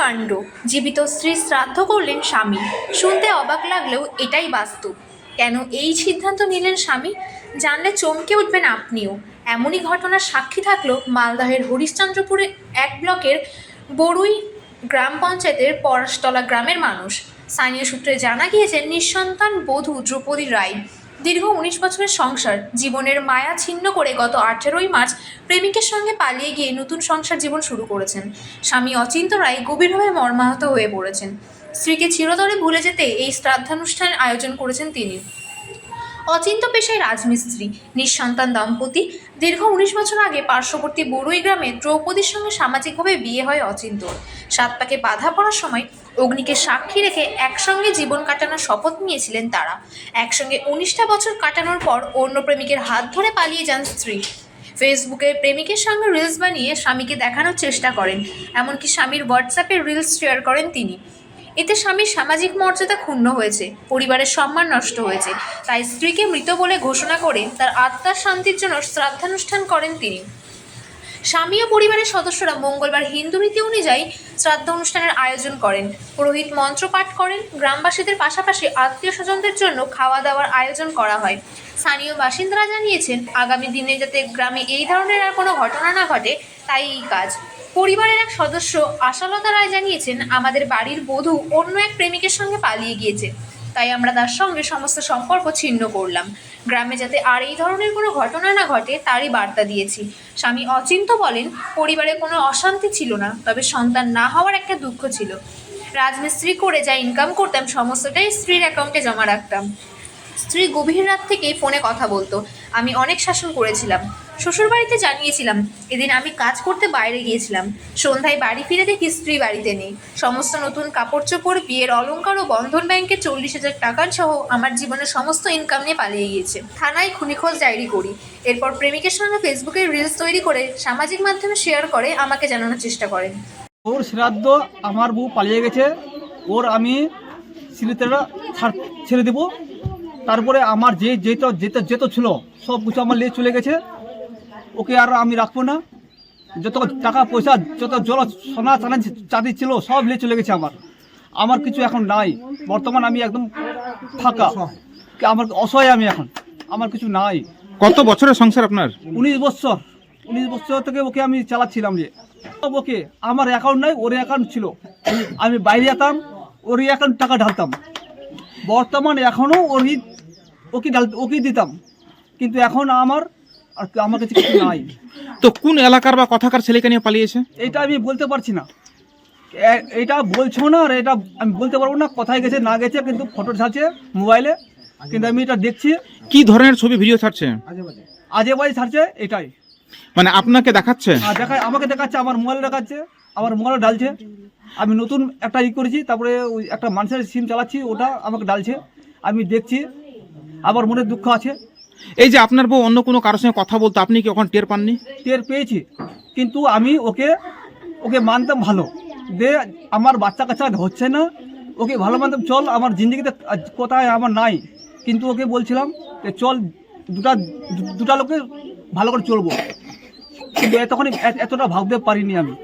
কাণ্ড। জীবিত স্ত্রী শ্রাদ্ধ করলেন স্বামী। শুনতে অবাক লাগলেও এটাই বাস্তব। কেন এই সিদ্ধান্ত নিলেন স্বামী? জানলে চমকে উঠবেন আপনিও। এমনই ঘটনার সাক্ষী থাকল মালদহের হরিশ্চন্দ্রপুরে এক ব্লকের বড়ুই গ্রাম পঞ্চায়েতের পরশতলা গ্রামের মানুষ। স্থানীয় সূত্রে জানা গিয়েছে, নিঃসন্তান বধূ দ্রৌপদী রায়। দীর্ঘ উনিশ বছরের সংসার জীবনের মায়া ছিন্ন করে গত আঠেরোই মার্চ প্রেমিকের সঙ্গে পালিয়ে গিয়ে নতুন সংসার জীবন শুরু করেছেন। স্বামী অচিন্ত রায় গভীরভাবে মর্মাহত হয়ে পড়েছেন। স্ত্রীকে চিরতরে ভুলে যেতে এই শ্রাদ্ধানুষ্ঠান আয়োজন করেছেন তিনি। অচিন্ত পেশায় রাজমিস্ত্রি, নিঃসন্তান দম্পতি। দীর্ঘ উনিশ বছর আগে পার্শ্ববর্তী বড়ুই গ্রামে দ্রৌপদীর সঙ্গে সামাজিকভাবে বিয়ে হয় অচিন্তর। সাত পাকে বাধা পড়ার সময় অগ্নিকে সাক্ষী রেখে একসঙ্গে জীবন কাটানোর শপথ নিয়েছিলেন তারা। একসঙ্গে উনিশটা বছর কাটানোর পর অন্য প্রেমিকের হাত ধরে পালিয়ে যান স্ত্রী। ফেসবুকে প্রেমিকের সঙ্গে রিলস বানিয়ে স্বামীকে দেখানোর চেষ্টা করেন। এমনকি স্বামীর হোয়াটসঅ্যাপে রিলস শেয়ার করেন তিনি। এতে স্বামীর সামাজিক মর্যাদা ক্ষুণ্ণ হয়েছে, পরিবারের সম্মান নষ্ট হয়েছে। তাই স্ত্রীকে মৃত বলে ঘোষণা করে তার আত্মার শান্তির জন্য শ্রাদ্ধানুষ্ঠান করেন তিনি। স্বামী ও পরিবারের সদস্যরা মঙ্গলবার হিন্দু রীতি অনুযায়ী শ্রাদ্ধ অনুষ্ঠানের আয়োজন করেন। পুরোহিত মন্ত্র পাঠ করেন, গ্রামবাসীদের পাশাপাশি আত্মীয় স্বজনদের জন্য খাওয়া দাওয়ার আয়োজন করা হয়। স্থানীয় বাসিন্দারা জানিয়েছেন, আগামী দিনে যাতে গ্রামে এই ধরনের আর কোনো ঘটনা না ঘটে, তাই এই কাজ। পরিবারের এক সদস্য আশালতা রায় জানিয়েছেন, আমাদের বাড়ির বধূ অন্য এক প্রেমিকের সঙ্গে পালিয়ে গিয়েছে। তাই আমরা তার সঙ্গে সমস্ত সম্পর্ক ছিন্ন করলাম। গ্রামে যাতে আর এই ধরনের কোনো ঘটনা না ঘটে, তারই বার্তা দিয়েছি। স্বামী অচিন্ত বলেন, পরিবারে কোনো অশান্তি ছিল না, তবে সন্তান না হওয়ার একটা দুঃখ ছিল। রাজমিস্ত্রি করে যা ইনকাম করতাম, সমস্তটাই স্ত্রীর অ্যাকাউন্টে জমা রাখতাম। স্ত্রী গভীর রাত থেকেই ফোনে কথা বলতো। আমি অনেক শাসন করেছিলাম। শ্বশুরবাড়িতে জানিয়েছিলাম, এদিন আমি কাজ করতে বাইরে গিয়েছিলাম। সন্ধ্যায় বাড়ি ফিরে দেখি স্ত্রী বাড়িতে নেই। সমস্ত নতুন কাপড় চোপড় বিয়ের অলংকার ও বন্ধন ব্যাংকে চল্লিশ হাজার টাকার সহ আমার জীবনের সমস্ত ইনকাম নিয়ে পালিয়ে গিয়েছে। থানায় খুনিখোঁজ ডায়েরি করি। এরপর প্রেমিকের সঙ্গে ফেসবুকে রিলস তৈরি করে সামাজিক মাধ্যমে শেয়ার করে, আমাকে জানানোর চেষ্টা করেন। ওর শ্রাদ্ধ আমার বউ পালিয়ে গেছে। ওর আমি ছাড় ছেড়ে দেবো। তারপরে আমার যে যেটা যেটা যেত ছিল সব কিছু আমার নিয়ে চলে গেছে। ওকে আর আমি রাখব না। যত টাকা পয়সা যত জল সোনা চানা চাঁদি ছিল সব নিয়ে চলে গেছে আমার। আমার কিছু এখন নাই। বর্তমান আমি একদম ফাঁকা। আমার অসহায় আমি এখন। আমার কিছু নাই। কত বছরের সংসার আপনার? উনিশ বছর। উনিশ বছর থেকে ওকে আমি চালাচ্ছিলাম যে। সব ওকে। আমার অ্যাকাউন্ট নাই ওর অ্যাকাউন্ট ছিল। আমি বাইরে যেতাম ওর অ্যাকাউন্ট টাকা ঢালতাম। বর্তমান এখনও ওরই ওকে ঢাল ওকে দিতাম। কিন্তু এখন আমার আর আমার কাছে কিছু নাই। তো কোন এলাকার বা কথাকার ছেলেকে নিয়ে পালিয়েছে? এটা আমি বলতে পারছি না। এ- এটা বলছো না আর এটা আমি বলতে পারব না কোথায় গেছে না গেছে কিন্তু ফটো ছাড়ছে মোবাইলে কিন্তু আমি এটা দেখছি। কি ধরনের ছবি ভিডিও ছাড়ছে? আজে বাজে ছাড়ছে এটাই। মানে আপনাকে দেখাচ্ছে? আর দেখায় আমাকে দেখাচ্ছে আমার মোবাইল দেখাচ্ছে আমার মোবাইল ডালছে আমি নতুন একটা ই করেছি তারপরে ওই একটা মানুষের সিম চালাচ্ছি ওটা আমাকে ডালছে আমি দেখছি আবার মনে দুঃখ আছে? এই যে আপনার বউ অন্য কোনো কারোর সঙ্গে কথা বলতো আপনি কি ওখানে টের পাননি? টের পেয়েছি কিন্তু আমি ওকে ওকে মানতাম ভালো। দে আমার বাচ্চা কাচ্চা হচ্ছে না। ওকে ভালো মানতাম চল আমার জিন্দগিতে কোথায় আমার নাই। কিন্তু ওকে বলছিলাম যে চল দুটা দুটা লোকে ভালো করে চলবো। কিন্তু এতক্ষণ এতটা ভাবতে পারিনি আমি।